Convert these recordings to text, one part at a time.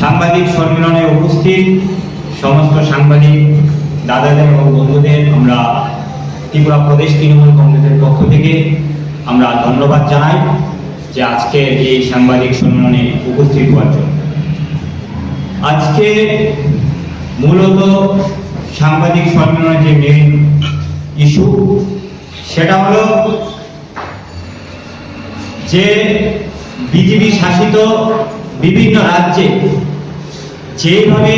সাংবাদিক সম্মেলনে উপস্থিত সমস্ত সাংবাদিক দাদাদের এবং বন্ধুদের, আমরা ত্রিপুরা প্রদেশ তৃণমূল কংগ্রেসের পক্ষ থেকে আমরা ধন্যবাদ জানাই যে আজকে এই সাংবাদিক সম্মেলনে উপস্থিত হওয়ার জন্য। আজকে মূলত সাংবাদিক সম্মেলনের যে মেন ইস্যু সেটা হলো যে বিজেপি শাসিত বিভিন্ন রাজ্যে যেভাবে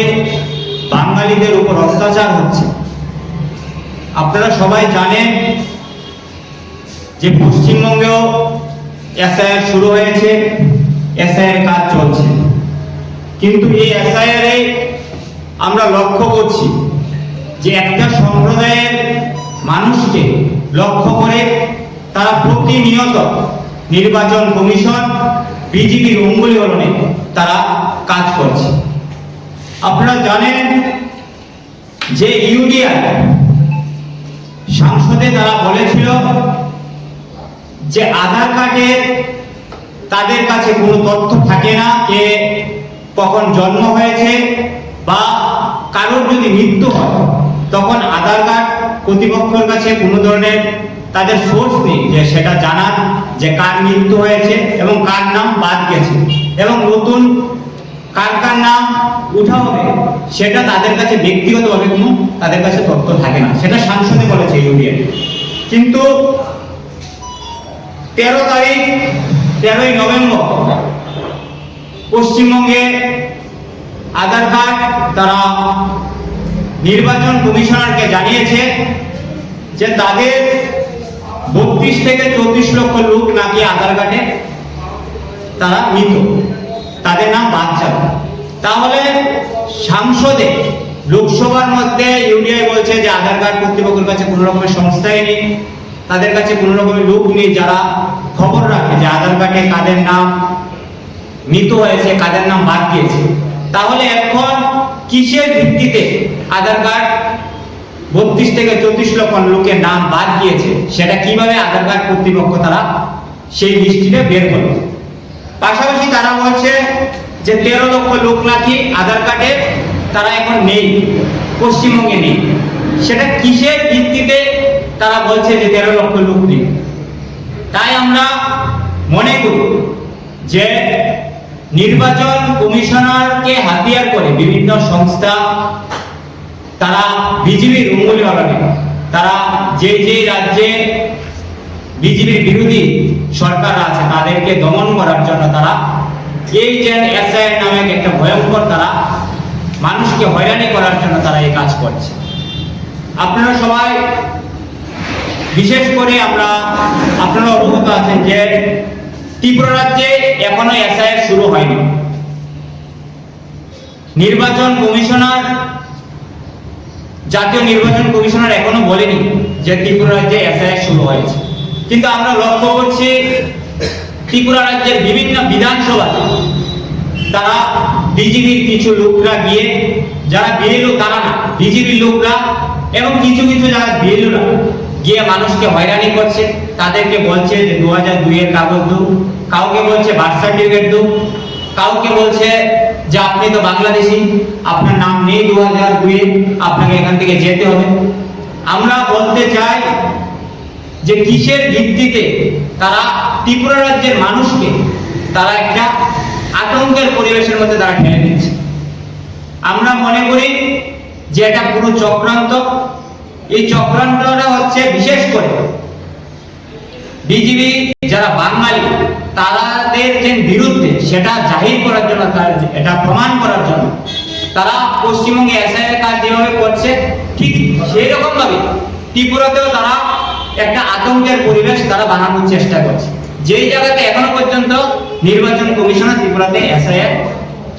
বাঙালিদের উপর অত্যাচার হচ্ছে, আপনারা সবাই জানেন যে পশ্চিমবঙ্গেও এসআইআর শুরু হয়েছে, এসআইআর কাজ চলছে। কিন্তু এই এসআইআর আমরা লক্ষ্য করছি যে একটা সম্প্রদায়ের মানুষকে লক্ষ্য করে তারা প্রতিনিয়ত নির্বাচন কমিশন বিজেপির অঙ্গুলি হলনে তারা কাজ করছে। আপনারা জানেন যে ইউডিআই সংসদে তারা বলেছিল যে আধার কার্ডে তাদের কাছে কোনো তথ্য থাকে না কে কখন জন্ম হয়েছে বা কারোর যদি মৃত্যু হয়, তখন আধার কার্ড কর্তৃপক্ষের কাছে কোনো ধরনের তাদের সোর্স নেই যে সেটা জানার যে কার মৃত্যু হয়েছে এবং কার নাম বাদ গেছে। এবং নতুন কার কার নাম উঠা হবে সেটা তাদের কাছে ব্যক্তিগতভাবে কোনো তাদের কাছে তথ্য থাকে না। সেটা সাংসদে বলেছে ইউডিএন কিন্তু তেরো তারিখ, তেরোই নভেম্বর, পশ্চিমবঙ্গে আধার কার্ড তারা নির্বাচন কমিশনারকে জানিয়েছে যে তাদের বত্রিশ থেকে চৌত্রিশ লক্ষ লোক নাকি আধার কার্ডে তারা মৃত। তাদের নাম বাচ্চা তাহলে সাংসদে লোকসভার মধ্যে ইউডিআই বলছে যে আধার কার্ড কর্তৃপক্ষের কাছে কোনো রকমের সংস্থাই নেই, তাদের কাছে কোনো রকমের লোক নেই যারা খবর রাখে যে আধার কার্ডে কাদের নাম মৃত হয়েছে, কাদের নাম বাদ দিয়েছে তাহলে এখন কিসের ভিত্তিতে আধার কার্ড বত্রিশ থেকে চৌত্রিশ লক্ষ লোকের নাম বাদ দিয়েছে সেটা কীভাবে আধার কার্ড কর্তৃপক্ষ তারা সেই লিস্টিতে বের করবে? পাশাপাশি তারা বলছে যে তেরো লক্ষ লোক নাকি আধার কার্ডে, তারা এখন নেই, পশ্চিমবঙ্গে নেই। সেটা কিসের ভিত্তিতে তারা বলছে যে তেরো লক্ষ লোক নেই? তাই আমরা মনে করি যে নির্বাচন কমিশনারকে হাতিয়ার করে বিভিন্ন সংস্থা, তারা বিজেপির উঙ্গুলি বাগানে তারা যে যে রাজ্যে বিজেপির বিরোধী সরকার আছে, তাদেরকে দমন করার জন্য তারা এই নামে একটা ভয়ঙ্কর তারা মানুষকে হয়রানি করার জন্য তারা এই কাজ করছে। আপনারা সবাই, বিশেষ করে আমরা আপনারা অবগত আছেন যে ত্রিপুরা রাজ্যে এখনও এসআইআর শুরু হয়নি। নির্বাচন কমিশনার, জাতীয় নির্বাচন কমিশনার এখনও বলেনি যে ত্রিপুরা রাজ্যে এসআইআর শুরু হয়েছে। কিন্তু আমরা লক্ষ্য করছি ত্রিপুরা রাজ্যের বিভিন্ন বিধানসভাতে তারা বিজেপির কিছু লোকরা গিয়ে, যারা বিএলও তারা না, বিজেপির লোকরা এবং কিছু কিছু যারা বিএলওরা গিয়ে মানুষকে হয়রানি করছে, তাদেরকে বলছে যে দু হাজার দুইয়ের কাগজ দু, কাউকে বলছে বার্থ সার্টিফিকেট দু, কাউকে বলছে যে আপনি তো বাংলাদেশি, আপনার নাম নেই দু হাজার দুইয়ে, আপনাকে এখান থেকে যেতে হবে। আমরা বলতে চাই যে কিসের ভিত্তিতে তারা ত্রিপুরা রাজ্যের মানুষকে তারা একটা আতঙ্কের পরিবেশের মধ্যে তারা ঠেলে দিচ্ছে। আমরা মনে করি যে এটা পুরো চক্রান্ত। এই চক্রান্তটা হচ্ছে বিশেষ করে বিজেপি যারা বাঙালি তাদের যে বিরুদ্ধে সেটা জাহির করার জন্য তার এটা প্রমাণ করার জন্য তারা পশ্চিমবঙ্গে এসআইয়ের কাজ যেভাবে করছে, ঠিক সেই রকম ভাবে ত্রিপুরাতেও তারা একটা আতঙ্কের পরিবেশ তারা বানানোর চেষ্টা করছে। যেই জায়গাতে এখনও পর্যন্ত নির্বাচন কমিশনার ত্রিপুরাতে এসআইআর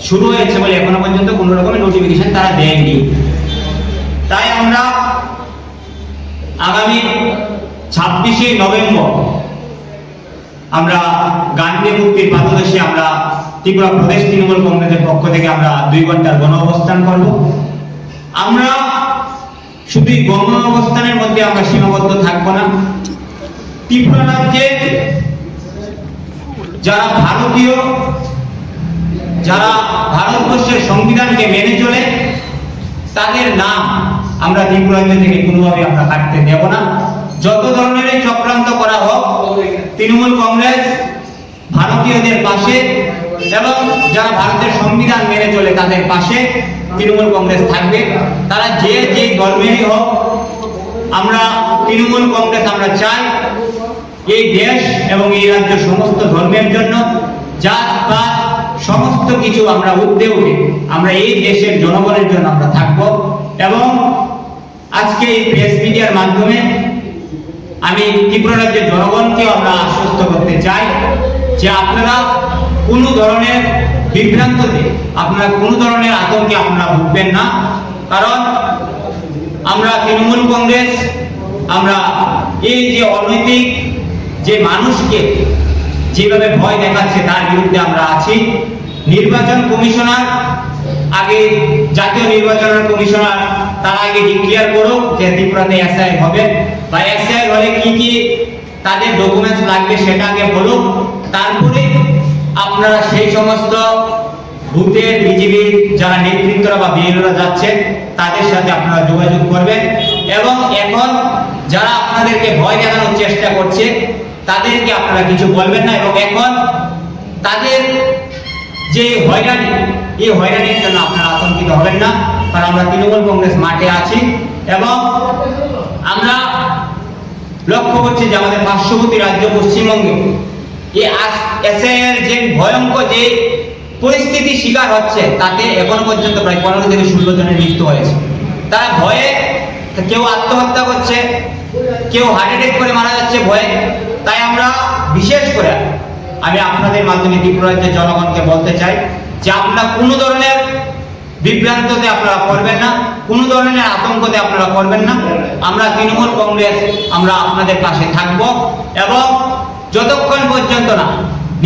শুরু হয়েছে বলে এখনও পর্যন্ত কোনো রকমের নোটিফিকেশন তারা দেয়নি। তাই আমরা আগামী ছাব্বিশে নভেম্বর আমরা গান্ধী মুক্তির পাদদেশে আমরা ত্রিপুরা প্রদেশ তৃণমূল কংগ্রেসের পক্ষ থেকে আমরা দুই ঘণ্টার গণ অবস্থান করব। আমরা শুধু গণ অবস্থানের মধ্যে আমরা সীমাবদ্ধ থাকব না। ত্রিপুরা যারা ভারতীয়, যারা ভারতবর্ষের সংবিধানকে মেনে চলে, তাদের নাম আমরা ত্রিপুরাজ্য থেকে কোনোভাবে আমরা কাটতে দেব না। যত ধরনের চক্রান্ত করা হোক, তৃণমূল কংগ্রেস, ভারতীয়দের পাশে এবং যারা ভারতের সংবিধান মেনে চলে তাদের পাশে তৃণমূল কংগ্রেস থাকবে। তারা যে যে ধর্মেরই হোক, আমরা তৃণমূল কংগ্রেস আমরা চাই এই দেশ এবং এই রাজ্য সমস্ত ধর্মের জন্য জাত পাত সমস্ত কিছু আমরা উঠতে উঠে আমরা এই দেশের জনগণের জন্য আমরা থাকব। এবং আজকে এই প্রেস মিডিয়ার মাধ্যমে আমি ত্রিপুরা রাজ্যের জনগণকে আমরা আশ্বস্ত করতে চাই যে আপনারা কোনো ধরনের বিভ্রান্ততে আপনারা কোনো ধরনের আতঙ্কে আপনারা ভুগবেন না। কারণ আমরা তৃণমূল কংগ্রেস, আমরা এই যে অনৈতিক যে মানুষকে যেভাবে ভয় দেখাচ্ছে তার বিরুদ্ধে আমরা আছি। নির্বাচন কমিশনার, আগে জাতীয় নির্বাচন কমিশনার, তার আগে ডিক্লিয়ার করুক যে ত্রিপুরাতে এসআই হবে। বা এসআই হলে কি কি তাদের ডকুমেন্টস লাগবে সেটা আগে বলুক। তারপরে আপনারা সেই সমস্ত বুথের বিজিবির যারা নেতৃত্বরা বা বিএলওরা যাচ্ছে, তাদের সাথে আপনারা যোগাযোগ করবেন। এবং এখন যারা আপনাদেরকে ভয় দেখানোর চেষ্টা করছে, তাদেরকে আপনারা কিছু বলবেন না। এবং এখন তাদের যে হয়রানি, এই হয়রানির জন্য আপনারা আতঙ্কিত হবেন না। কারণ আমরা তৃণমূল কংগ্রেস মাঠে আছি। এবং আমরা লক্ষ্য করছি যে আমাদের পার্শ্ববর্তী রাজ্য পশ্চিমবঙ্গে এই এসআইয়ের যে ভয়ঙ্কর যে পরিস্থিতি শিকার হচ্ছে, তাতে এখনও পর্যন্ত প্রায় পনেরো থেকে ষোলো জনের মৃত্যু হয়েছে। তারা ভয়ে কেউ আত্মহত্যা করছে, কেউ হার্ট অ্যাটাক করে মারা যাচ্ছে ভয়ে। তাই আমরা বিশেষ করে আমি আপনাদের মাধ্যমে ত্রিপুরা জনগণকে বলতে চাই যে আপনারা কোনো ধরনের বিভ্রান্ততে আপনারা করবেন না, কোনো ধরনের আতঙ্কতে আপনারা করবেন না। আমরা তৃণমূল কংগ্রেস, আমরা আপনাদের পাশে থাকব এবং যতক্ষণ পর্যন্ত না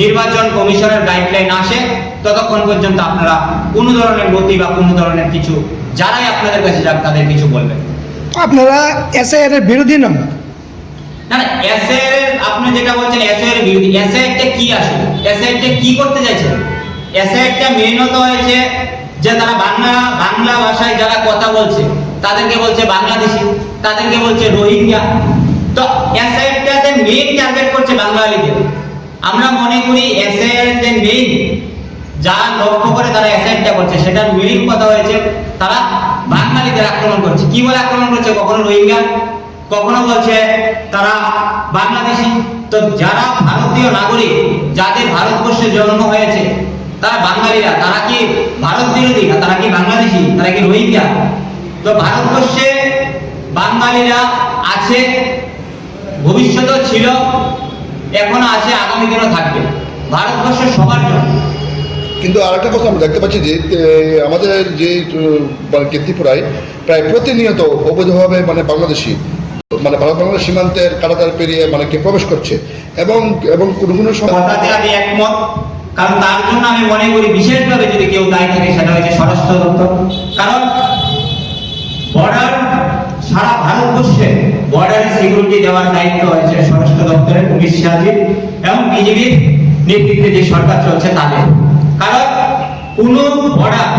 নির্বাচন কমিশনের গাইডলাইন আসে ততক্ষণ পর্যন্ত আপনারা কোনো ধরনের গতি বা কোনো ধরনের কিছু যারাই আপনাদের কাছে যাক তাদের কিছু বলবেন। আপনারা এসআইআর এর বিরোধী নন। না না এসএ আপনি যেটা বলছেন এসএ এর বিরোধী একটা কি আসলে? একটা কি করতে চাইছে? একটা মেনত হয়েছে যে তারা বাংলা বাংলা ভাষায় যারা কথা বলছে তাদেরকে বলছে বাংলাদেশি তাদেরকে বলছে রোহিঙ্গা। তো যে মেইন টার্গেট করছে বাঙালিদের। আমরা মনে করি যে মেইন যা লক্ষ্য করে তারা অ্যাসাইনটা করছে, সেটার মেইন কথা হয়েছে তারা বাঙালিদের আক্রমণ করছে। কি বলে আক্রমণ করছে? কখনো রোহিঙ্গা, কখনো বলছে তারা বাংলাদেশি। তো যারা ভারতীয় নাগরিক, যাদের ভারতবর্ষে জন্ম হয়েছে, তারা বাঙালিরা, তারা কি ভারত বিরোধী তারা কি বাংলাদেশি? তারা কি রোহিঙ্গা? তো ভারতবর্ষে বাঙালিরা আছে ভবিষ্যতেও ছিল এখনও আছে আগামী দিনও থাকবে। ভারতবর্ষ সবার জন্য। কিন্তু আরেকটা কথা আমরা দেখতে পাচ্ছি যে আমাদের যে মানে কি প্রায় প্রতিনিয়ত অবৈধভাবে মানে বাংলাদেশি মানে ভারত বাংলাদেশ সীমান্তের কাটাতার পেরিয়ে মানে কি প্রবেশ করছে। এবং এবং কোনো কোনো সময় কথাতে আমি একমত কারণ তার জন্য আমি মনে করি বিশেষভাবে যদি কেউ দায়ী থাকে সেটা হচ্ছে স্বরাষ্ট্র দপ্তর। কারণ বর্ডার সারা ভারতবর্ষে বর্ডারে সিকিউরিটি দেওয়ার দায়িত্ব হয়েছে স্বরাষ্ট্র দপ্তরের পুলিশ সাহায্যে এবং বিজেপির নেতৃত্বে যে সরকার চলছে তাদের। কারণ কোনো বর্ডার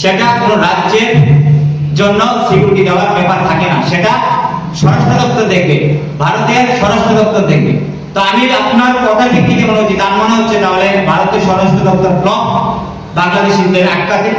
সেটা কোনো রাজ্যের জন্য সিকিউরিটি দেওয়ার ব্যাপার থাকে না। সেটা স্বরাষ্ট্র দপ্তর দেখবে, ভারতের স্বরাষ্ট্র দপ্তর দেখবে। তো আমি আপনার কথা ভিত্তিতে মনে হচ্ছে তার মনে হচ্ছে তাহলে ভারতের স্বরাষ্ট্র দপ্তর ব্লক বাংলাদেশিদের আটকাতে।